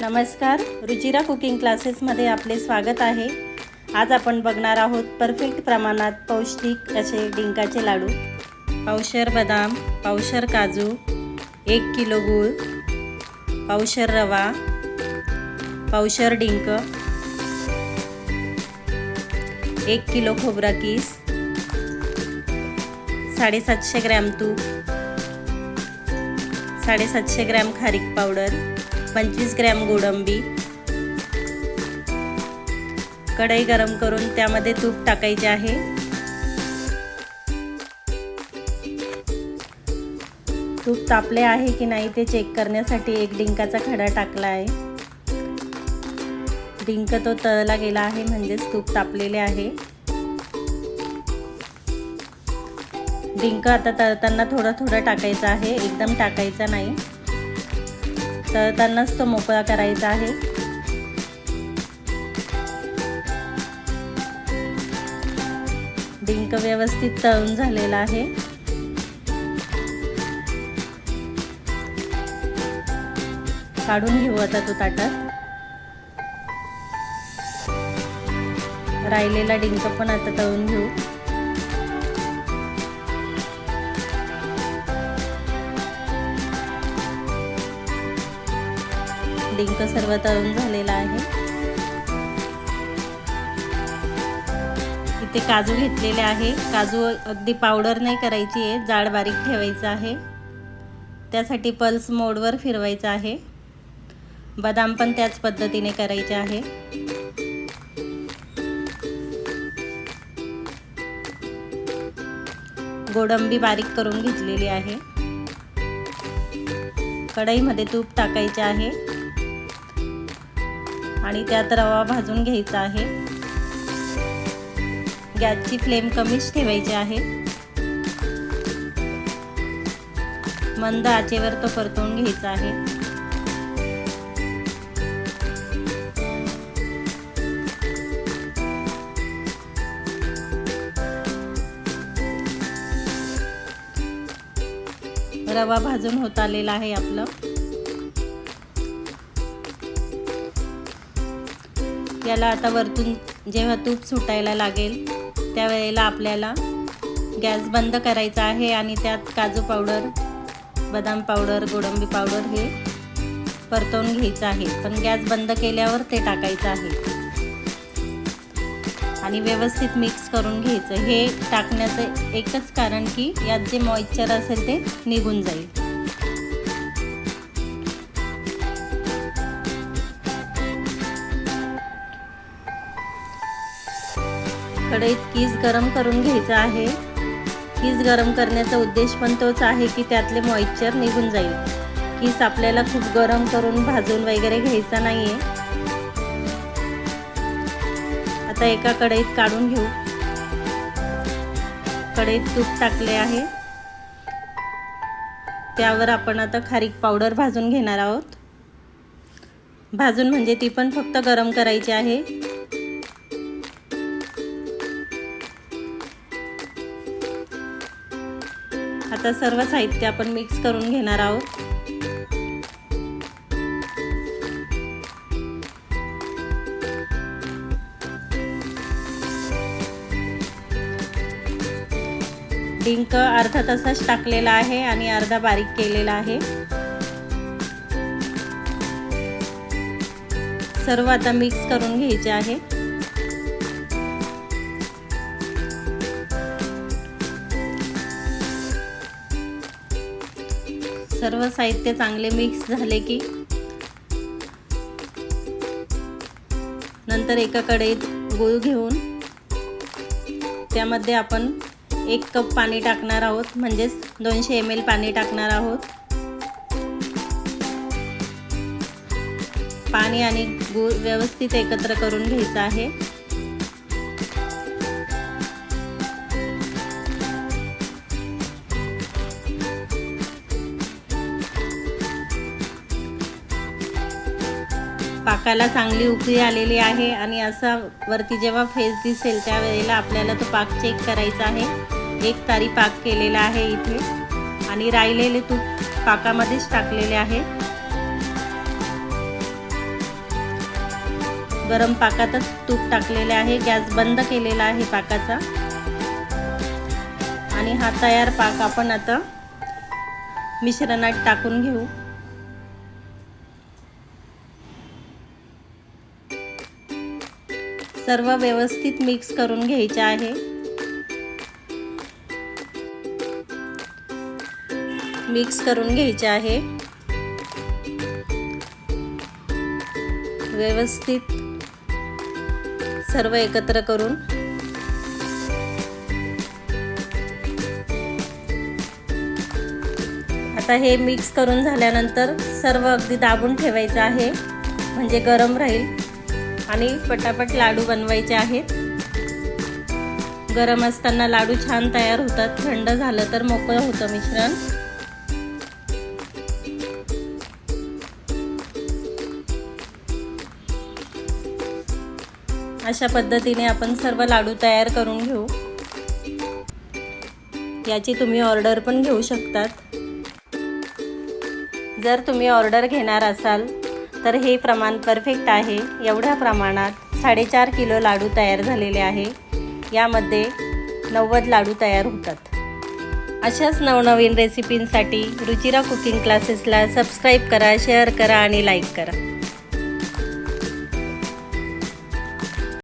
नमस्कार. रुचिरा कुकिंग क्लासेसमध्ये आपले स्वागत आहे. आज आपण बघणार आहोत परफेक्ट प्रमाणात पौष्टिक असे डिंकाचे लाडू. पावशर बदाम पावशर काजू एक किलो गूळ पावशर रवा पावशर डिंक एक किलो खोबरा किस साडेसातशे ग्रॅम तूप साडेसातशे ग्रॅम खारीक पावडर पंचवीस ग्रॅम गोडंबी. कढई गरम करून त्यामध्ये तूप टाकायचे आहे. तूप तापले आहे की नाही ते चेक करण्यासाठी एक डिंकाचा खडा टाकला आहे. डिंक तो तळला गेला आहे म्हणजेच तूप तापलेले आहे. डिंक आता तळताना थोडं थोडं टाकायचं आहे एकदम टाकायचा नाही. तर त्यांनाच तो मोकळा करायचा आहे. डिंक व्यवस्थित तळून झालेला आहे. काढून घेऊ आता तो ताटात. राहिलेला डिंक पण आता तळून घेऊ. डिंक सर्व तळून झालेला आहे. इथे काजू घेतलेले आहे. काजू अगदी पावडर नाही करायची आहे जाड बारीक ठेवायचं आहे. त्यासाठी पल्स मोडवर फिरवायचं आहे. बदाम पण त्याच पद्धतीने करायचे आहे. गोडंबी बारीक करून घेतलेली आहे. कढईमध्ये तूप टाकायचे आहे. आणि त्यात रवा भाजून घ्यायचा आहे. गॅसची फ्लेम कमीच ठेवायची आहे. मंद आचेवर तो परतवून घ्यायचा आहे. रवा भाजून होत आलेला आहे आपलं. याला आता वरतून जेव्हा तूप सुटायला लागेल त्यावेळेला आपल्याला गॅस बंद करायचा आहे आणि त्यात काजू पावडर बदाम पावडर गोडंबी पावडर हे परतवून घ्यायचं आहे. पण गॅस बंद केल्यावर ते टाकायचं आहे. आणि व्यवस्थित मिक्स करून घ्यायचं. हे टाकण्याचं एकच कारण की यात जे मॉइश्चर असेल ते निघून जाईल. कढईत कीस गरम करून घ्यायचा आहे. कीस गरम करण्याचा उद्देश पण तोच आहे की त्यातले मॉइश्चर निघून जाईल. कीस आपल्याला खूप गरम करून भाजून वगैरे घ्यायचा नाही आहे आता एका कढईत काढून घेऊ. कढईत तूप टाकले आहे. त्यावर आपण आता खारीक पावडर भाजून घेणार आहोत. भाजून म्हणजे ती पण फक्त गरम करायची आहे. आता सर्व साहित्य आपण मिक्स करून घेणार आहोत. डिंक अर्धा तसाच टाकलेला आहे आणि अर्धा बारीक केलेला आहे. सर्व आता मिक्स करून घ्यायचे आहे. सर्व साहित्य चांगले मिक्स झाले की नंतर एका कढईत गूळ घेऊन त्यामध्ये आपण एक कप पाणी टाकणार आहोत म्हणजेच दोनशे एम एल पाणी टाकणार आहोत. पाणी आणि गूळ व्यवस्थित एकत्र करून घ्यायचं आहे. पाकाला चांगली उकळी आलेली आहे आणि असा वरती जेव्हा फेस दिसेल त्यावेळेला आपल्याला तो पाक चेक करायचा आहे. एक तारी पाक केलेला आहे इथे. आणि राहिलेले तूप पाकामध्येच टाकलेले आहे. गरम पाकातच तूप टाकलेले आहे. गॅस बंद केलेला आहे पाकाचा. आणि हा तयार पाक आपण आता मिश्रणात टाकून घेऊ. सर्व व्यवस्थित मिक्स करून घ्यायचे आहे. मिक्स करून घ्यायचे आहे. व्यवस्थित सर्व एकत्र करून. आता हे मिक्स करून झाल्यानंतर सर्व अगदी दाबून ठेवायचं आहे. म्हणजे गरम राहील. आणि पटापट लाडू बनवायचे आहेत. गरम असताना लाडू छान तयार होतात. थंड झालं तर मोकळं होतं मिश्रण. अशा पद्धतीने आपण सर्व लाडू तयार करून घेऊ. याची तुम्ही ऑर्डर पण घेऊ शकतात. जर तुम्ही ऑर्डर घेणार असाल तर हे प्रमाण परफेक्ट आहे. एवढ्या प्रमाणात साडेचार किलो लाडू तयार झालेले आहे. यामध्ये नव्वद लाडू तयार होतात. अशाच नवनवीन रेसिपींसाठी रुचिरा कुकिंग क्लासेसला सबस्क्राईब करा शेअर करा आणि लाईक करा.